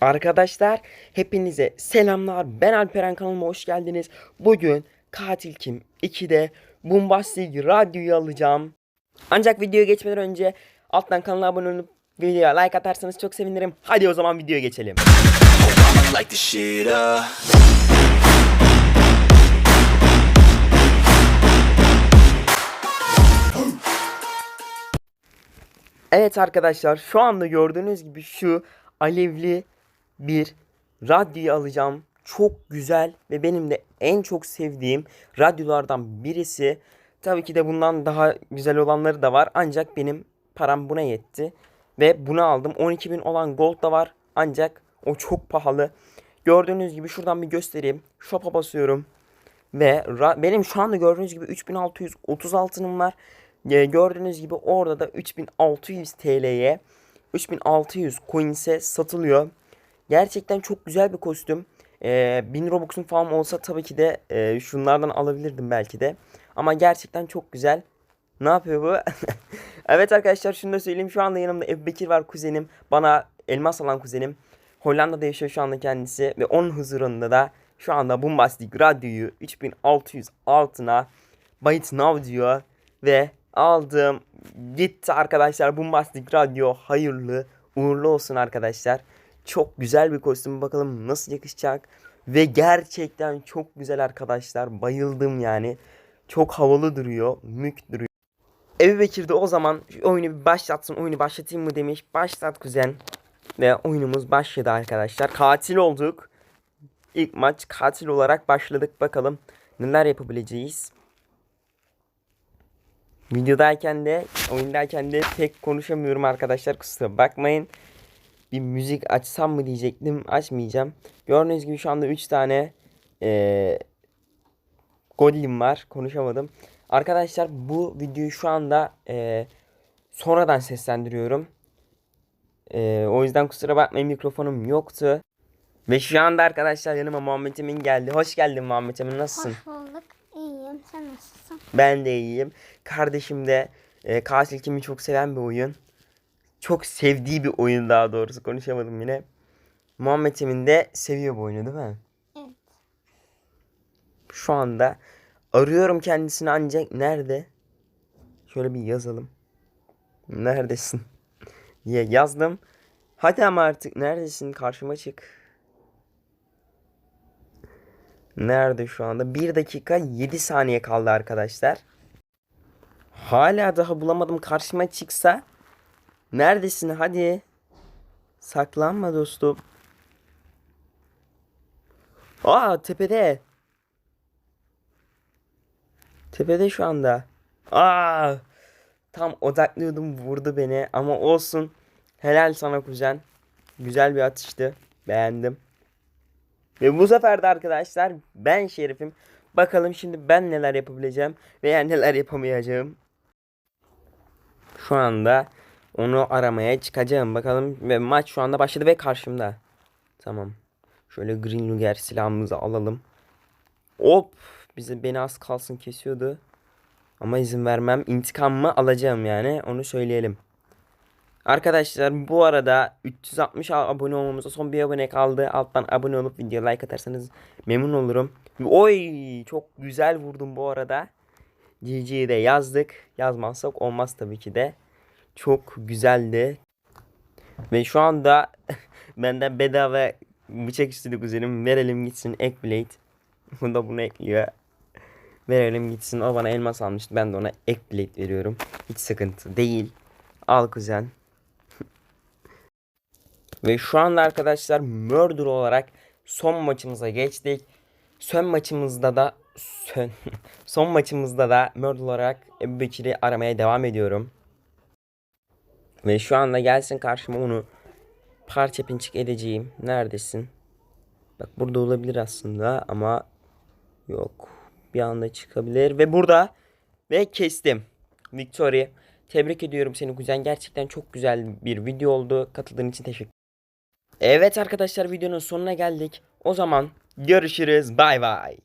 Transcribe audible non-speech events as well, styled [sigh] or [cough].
Arkadaşlar hepinize selamlar. Ben Alperen kanalıma hoş geldiniz. Bugün Katil Kim 2'de Bombastic Radyo'yu alacağım. Ancak videoya geçmeden önce alttan kanala abone olup videoya like atarsanız çok sevinirim. Hadi o zaman videoya geçelim. Evet arkadaşlar şu anda gördüğünüz gibi şu alevli bir radyoyu alacağım. Çok güzel ve benim de en çok sevdiğim radyolardan birisi. Tabii ki de bundan daha güzel olanları da var ancak benim param buna yetti. Ve bunu aldım. 12.000 olan gold da var ancak o çok pahalı. Gördüğünüz gibi şuradan bir göstereyim. Shop'a basıyorum. Ve benim şu anda gördüğünüz gibi 3630 altınım var. Ee, gördüğünüz gibi orada da 3600 TL'ye 3600 coins'e satılıyor. Gerçekten çok güzel bir kostüm. Ee, 1000 Robux'un falan olsa tabii ki de e, şunlardan alabilirdim belki de. Ama gerçekten çok güzel. Ne yapıyor bu? [laughs] evet arkadaşlar şunu da söyleyeyim. Şu anda yanımda Ebu Bekir var kuzenim. Bana elmas alan kuzenim. Hollanda'da yaşıyor şu anda kendisi. Ve onun huzurunda da şu anda Bombastic Radyo'yu 3600 altına Byte Now diyor. Ve aldım. Gitti arkadaşlar Bombastic Radyo. Hayırlı uğurlu olsun arkadaşlar. Çok güzel bir kostüm. Bakalım nasıl yakışacak. Ve gerçekten çok güzel arkadaşlar. Bayıldım yani. Çok havalı duruyor. Mük duruyor. Ebu Bekir de o zaman oyunu bir başlatsın. Oyunu başlatayım mı demiş. Başlat kuzen. Ve oyunumuz başladı arkadaşlar. Katil olduk. İlk maç katil olarak başladık. Bakalım neler yapabileceğiz. Videodayken de oyundayken de pek konuşamıyorum arkadaşlar. Kusura bakmayın. Bir müzik açsam mı diyecektim. Açmayacağım. Gördüğünüz gibi şu anda 3 tane eee Golim var. Konuşamadım. Arkadaşlar bu videoyu şu anda eee, sonradan seslendiriyorum. Eee, o yüzden kusura bakmayın mikrofonum yoktu. Ve şu anda arkadaşlar yanıma Muhammed Emin geldi. Hoş geldin Muhammed Emin nasılsın? Hoş bulduk. İyiyim. Sen nasılsın? Ben de iyiyim. Kardeşim de e, Katil Kim'i çok seven bir oyun. Çok sevdiği bir oyun daha doğrusu konuşamadım yine. Muhammed Emin de seviyor bu oyunu değil mi? Evet. Şu anda arıyorum kendisini ancak nerede? Şöyle bir yazalım. Neredesin? [laughs] diye yazdım. Hadi ama artık neredesin? Karşıma çık. Nerede şu anda? 1 dakika 7 saniye kaldı arkadaşlar. Hala daha bulamadım. Karşıma çıksa. Neredesin? Hadi. Saklanma dostum. Aa tepede. Tepede şu anda. Aa! Tam odaklıyordum vurdu beni ama olsun. Helal sana kuzen. Güzel bir atıştı. Beğendim. Ve bu sefer de arkadaşlar ben şerifim. Bakalım şimdi ben neler yapabileceğim veya neler yapamayacağım. Şu anda onu aramaya çıkacağım. Bakalım ve maç şu anda başladı ve karşımda. Tamam. Şöyle Green Luger silahımızı alalım. Hop. Bize beni az kalsın kesiyordu. Ama izin vermem. İntikamımı alacağım yani. Onu söyleyelim. Arkadaşlar bu arada 360 abone olmamıza son bir abone kaldı. Alttan abone olup video like atarsanız memnun olurum. Oy çok güzel vurdum bu arada. GG'yi de yazdık. Yazmazsak olmaz tabii ki de. Çok güzeldi. Ve şu anda [laughs] benden bedava bıçak istedi kuzenim. Verelim gitsin Ekblade. [laughs] Bu da bunu ekliyor. Verelim gitsin. O bana elmas almıştı. Ben de ona Ekblade veriyorum. Hiç sıkıntı değil. Al kuzen. [laughs] Ve şu anda arkadaşlar Murder olarak son maçımıza geçtik. Son maçımızda da son, son maçımızda da Murder olarak Ebu Bekir'i aramaya devam ediyorum. Ve şu anda gelsin karşıma onu parça pinçik edeceğim. Neredesin? Bak burada olabilir aslında ama yok. Bir anda çıkabilir ve burada ve kestim. Victory. Tebrik ediyorum seni kuzen. Gerçekten çok güzel bir video oldu. Katıldığın için teşekkür Evet arkadaşlar videonun sonuna geldik. O zaman görüşürüz. Bay bay.